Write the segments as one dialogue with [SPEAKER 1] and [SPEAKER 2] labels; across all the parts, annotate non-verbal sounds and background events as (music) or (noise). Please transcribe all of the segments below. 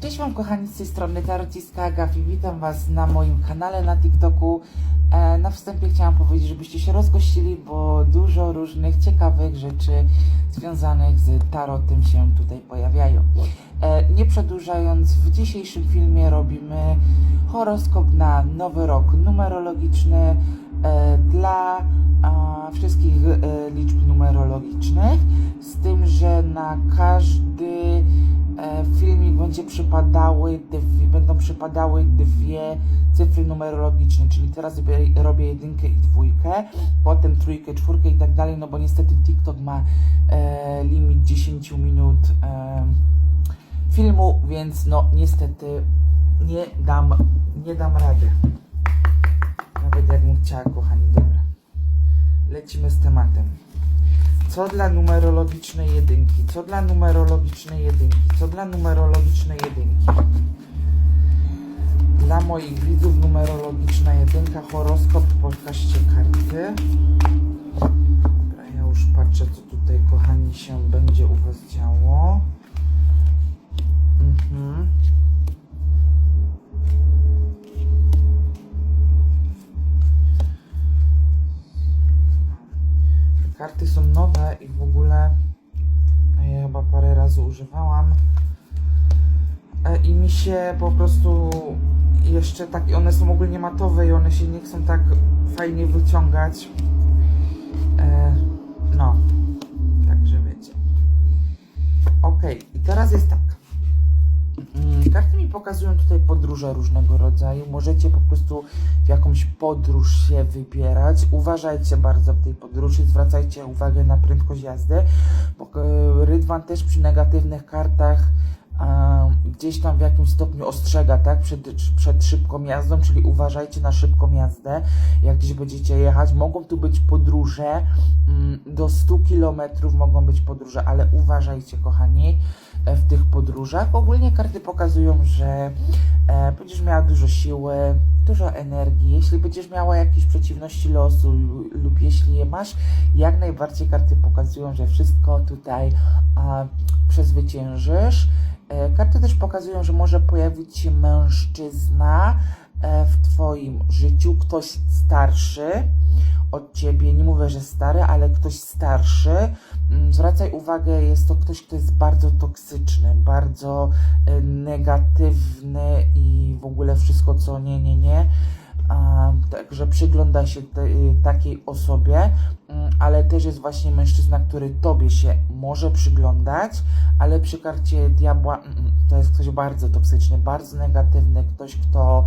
[SPEAKER 1] Cześć Wam kochani, z tej strony Tarociska Agafi. Witam Was na moim kanale na TikToku. E, na wstępie chciałam powiedzieć, żebyście się rozgościli, bo dużo różnych ciekawych rzeczy związanych z tarotem się tutaj pojawiają. E, nie przedłużając, w dzisiejszym filmie robimy horoskop na nowy rok numerologiczny e, dla wszystkich liczb numerologicznych, z tym, że na każdy filmik będzie przypadały, będą przypadały dwie cyfry numerologiczne, czyli teraz robię, robię jedynkę i dwójkę, potem trójkę, czwórkę i tak dalej, no bo niestety TikTok ma e, limit 10 minut e, filmu, więc no niestety nie dam, nie dam rady. Nawet jakbym chciała, kochani, dobra. Lecimy z tematem. Co dla numerologicznej jedynki? Co dla numerologicznej jedynki? Co dla numerologicznej jedynki? Dla moich widzów numerologiczna jedynka, horoskop, pokażcie karty. Dobra, ja już patrzę, co tutaj, kochani, się będzie u Was działo. Mhm. I mi się po prostu jeszcze tak, one są ogólnie matowe i one się nie chcą tak fajnie wyciągać. E, no, także wiecie. Ok, i teraz jest tak. Mm, Karty mi pokazują tutaj podróże różnego rodzaju. Możecie po prostu w jakąś podróż się wybierać. Uważajcie bardzo w tej podróży, zwracajcie uwagę na prędkość jazdy, e, Rydwan też przy negatywnych kartach gdzieś tam w jakimś stopniu ostrzega, tak, przed, przed szybką jazdą, czyli uważajcie na szybką jazdę, jak gdzieś będziecie jechać. Mogą tu być podróże, mm, do 100 km mogą być podróże, ale uważajcie, kochani, e, w tych podróżach. Ogólnie karty pokazują, że e, będziesz miała dużo siły, dużo energii. Jeśli będziesz miała jakieś przeciwności losu lu- lub jeśli je masz, jak najbardziej karty pokazują, że wszystko tutaj przezwyciężysz. E, Karty też pokazują, że może pojawić się mężczyzna e, w Twoim życiu, ktoś starszy od Ciebie. Nie mówię, że stary, ale ktoś starszy. Mm, Zwracaj uwagę, jest to ktoś, kto jest bardzo toksyczny, bardzo e, negatywny i w ogóle wszystko, co nie, nie, nie. Także przygląda się y, takiej osobie, mm, ale też jest właśnie mężczyzna, który tobie się może przyglądać, ale przy karcie diabła mm, mm, to jest ktoś bardzo toksyczny, bardzo negatywny, ktoś, kto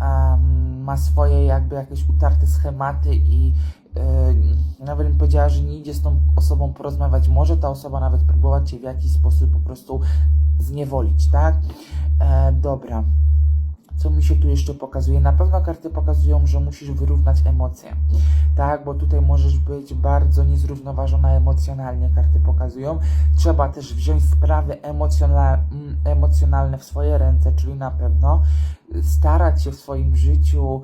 [SPEAKER 1] em, ma swoje jakby jakieś utarte schematy i yy, nawet bym powiedziała, że nie idzie z tą osobą porozmawiać. Może ta osoba nawet próbować cię w jakiś sposób po prostu zniewolić, tak? E, dobra. Co mi się tu jeszcze pokazuje? Na pewno karty pokazują, że musisz wyrównać emocje, tak? Bo tutaj możesz być bardzo niezrównoważona emocjonalnie, karty pokazują. Trzeba też wziąć sprawy emocjonal- mm, emocjonalne w swoje ręce, czyli na pewno starać się w swoim życiu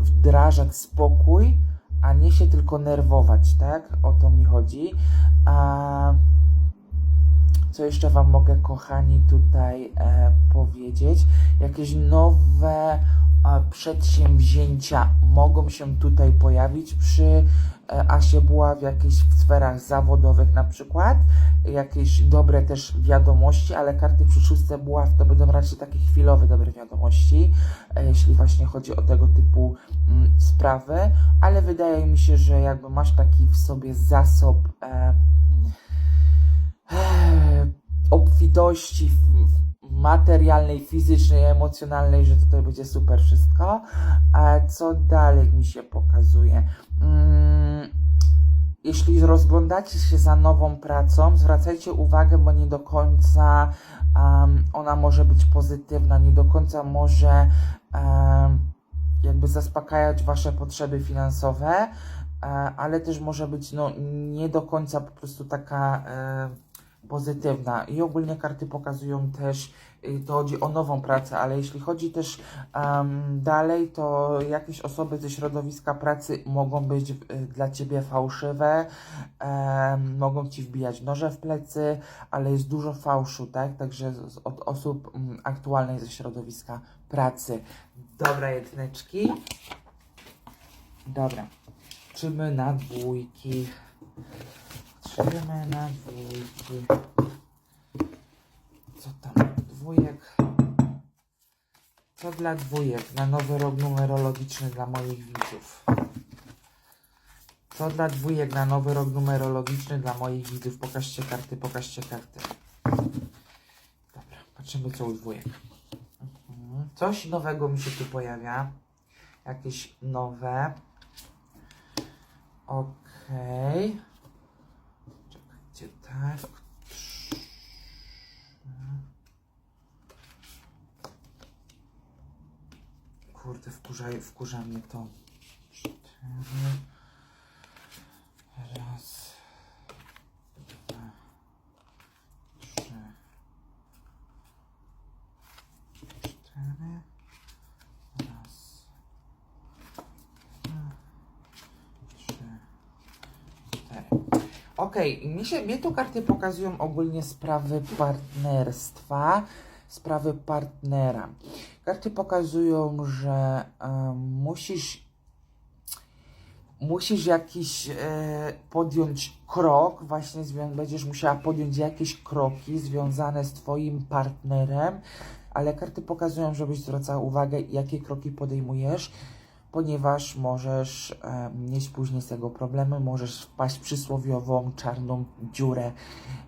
[SPEAKER 1] wdrażać spokój, a nie się tylko nerwować, tak? O to mi chodzi. A co jeszcze Wam mogę, kochani, tutaj e, powiedzieć? Jakieś nowe e, przedsięwzięcia mogą się tutaj pojawić przy e, Asie była w jakichś sferach zawodowych na przykład, jakieś dobre też wiadomości, ale karty przy szóstce buław to będą raczej takie chwilowe dobre wiadomości, e, jeśli właśnie chodzi o tego typu mm, sprawy, ale wydaje mi się, że jakby masz taki w sobie zasób e, f- materialnej, fizycznej, emocjonalnej, że tutaj będzie super wszystko. A co dalej mi się pokazuje? Mm, jeśli rozglądacie się za nową pracą, zwracajcie uwagę, bo nie do końca um, ona może być pozytywna, nie do końca może um, jakby zaspokajać Wasze potrzeby finansowe, e, ale też może być no, nie do końca po prostu taka e, pozytywna. I ogólnie karty pokazują też, y, to chodzi o nową pracę, ale jeśli chodzi też em, dalej, to jakieś osoby ze środowiska pracy mogą być y, dla ciebie fałszywe, em, mogą ci wbijać noże w plecy, ale jest dużo fałszu, tak? Także od osób mm, aktualnej ze środowiska pracy. Dobra, jedyneczki. Dobra. Patrzymy na dwójki. Patrzymy na dwójki. Co tam? Dwójek. Co dla dwójek? Na nowy rok numerologiczny dla moich widzów. Co dla dwójek na nowy rok numerologiczny dla moich widzów? Pokażcie karty, pokażcie karty. Dobra, patrzymy co u dwójek. Mhm. Coś nowego mi się tu pojawia. Jakieś nowe. Okej. Czekajcie, tak. Trzy. Kurde, wkurza, wkurza mnie to. Cztery. Raz. Dwa. Trzy. Cztery. Raz. Dwa. Trzy. Cztery. Okej, mi się, mnie tu karty pokazują ogólnie sprawy partnerstwa, sprawy partnera. Karty pokazują, że musisz musisz jakiś e, podjąć krok, właśnie będziesz musiała podjąć jakieś kroki związane z Twoim partnerem, ale karty pokazują, żebyś zwracała uwagę, jakie kroki podejmujesz, ponieważ możesz e, mieć później z tego problemy, możesz wpaść w przysłowiową czarną dziurę,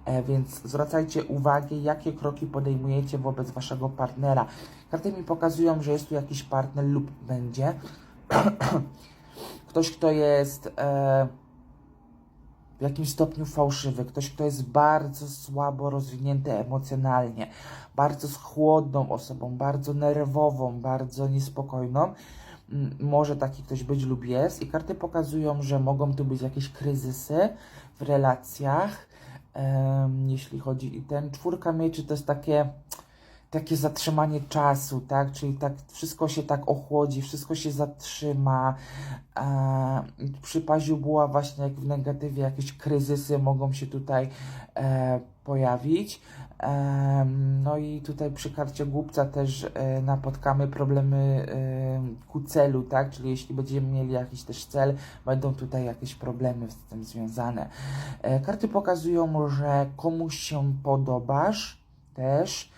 [SPEAKER 1] e, więc zwracajcie uwagę, jakie kroki podejmujecie wobec Waszego partnera. Karty mi pokazują, że jest tu jakiś partner lub będzie. (clears throat) ktoś, kto jest e, w jakimś stopniu fałszywy, ktoś, kto jest bardzo słabo rozwinięty emocjonalnie, bardzo chłodną osobą, bardzo nerwową, bardzo niespokojną. Może taki ktoś być lub jest, i karty pokazują, że mogą tu być jakieś kryzysy w relacjach. Jeśli chodzi i ten czwórka mieczy, to jest takie takie zatrzymanie czasu, tak? Czyli tak wszystko się tak ochłodzi, wszystko się zatrzyma. E, przy paziu była właśnie jak w negatywie jakieś kryzysy mogą się tutaj e, pojawić. E, no i tutaj przy karcie głupca też e, napotkamy problemy e, ku celu, tak? Czyli jeśli będziemy mieli jakiś też cel, będą tutaj jakieś problemy z tym związane. E, karty pokazują, że komuś się podobasz też.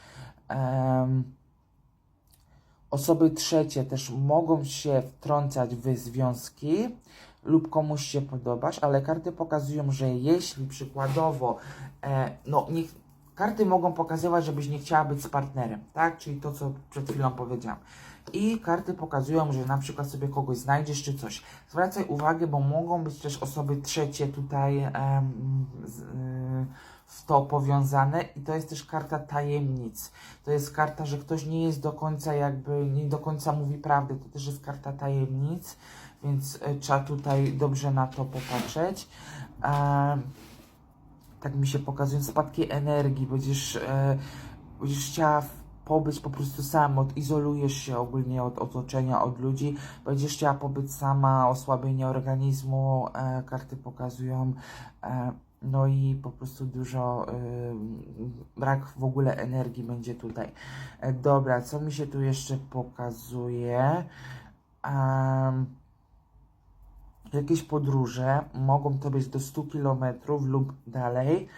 [SPEAKER 1] Osoby trzecie też mogą się wtrącać w związki lub komuś się podobasz, ale karty pokazują, że jeśli przykładowo, e, no niech, karty mogą pokazywać, żebyś nie chciała być z partnerem, tak? Czyli to, co przed chwilą powiedziałam. I karty pokazują, że na przykład sobie kogoś znajdziesz czy coś. Zwracaj uwagę, bo mogą być też osoby trzecie tutaj em, z, w to powiązane i to jest też karta tajemnic. To jest karta, że ktoś nie jest do końca jakby, nie do końca mówi prawdę. To też jest karta tajemnic, więc e, trzeba tutaj dobrze na to popatrzeć. Em, tak mi się pokazują spadki energii, będziesz, e, będziesz chciała pobyć po prostu sam, odizolujesz się ogólnie od otoczenia, od ludzi, będziesz chciała pobyć sama, osłabienie organizmu, e, karty pokazują, e, no i po prostu dużo, e, brak w ogóle energii będzie tutaj. E, dobra, co mi się tu jeszcze pokazuje? Em, jakieś podróże, mogą to być do 100 km lub dalej.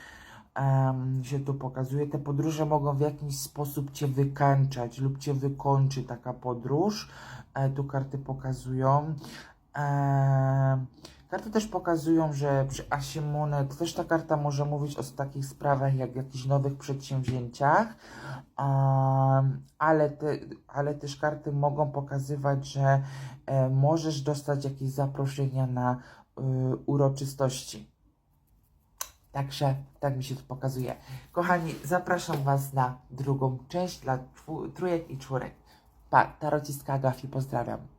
[SPEAKER 1] Em, się tu pokazuje. Te podróże mogą w jakiś sposób Cię wykańczać lub Cię wykończy taka podróż. E, tu karty pokazują. Em, karty też pokazują, że przy Asie Monet też ta karta może mówić o takich sprawach jak jakichś nowych przedsięwzięciach. Em, ale, te, ale też karty mogą pokazywać, że e, możesz dostać jakieś zaproszenia na y, uroczystości. Także tak mi się to pokazuje. Kochani, zapraszam Was na drugą część dla trójek i czwórek. Pa, tarocistka Agafi, pozdrawiam.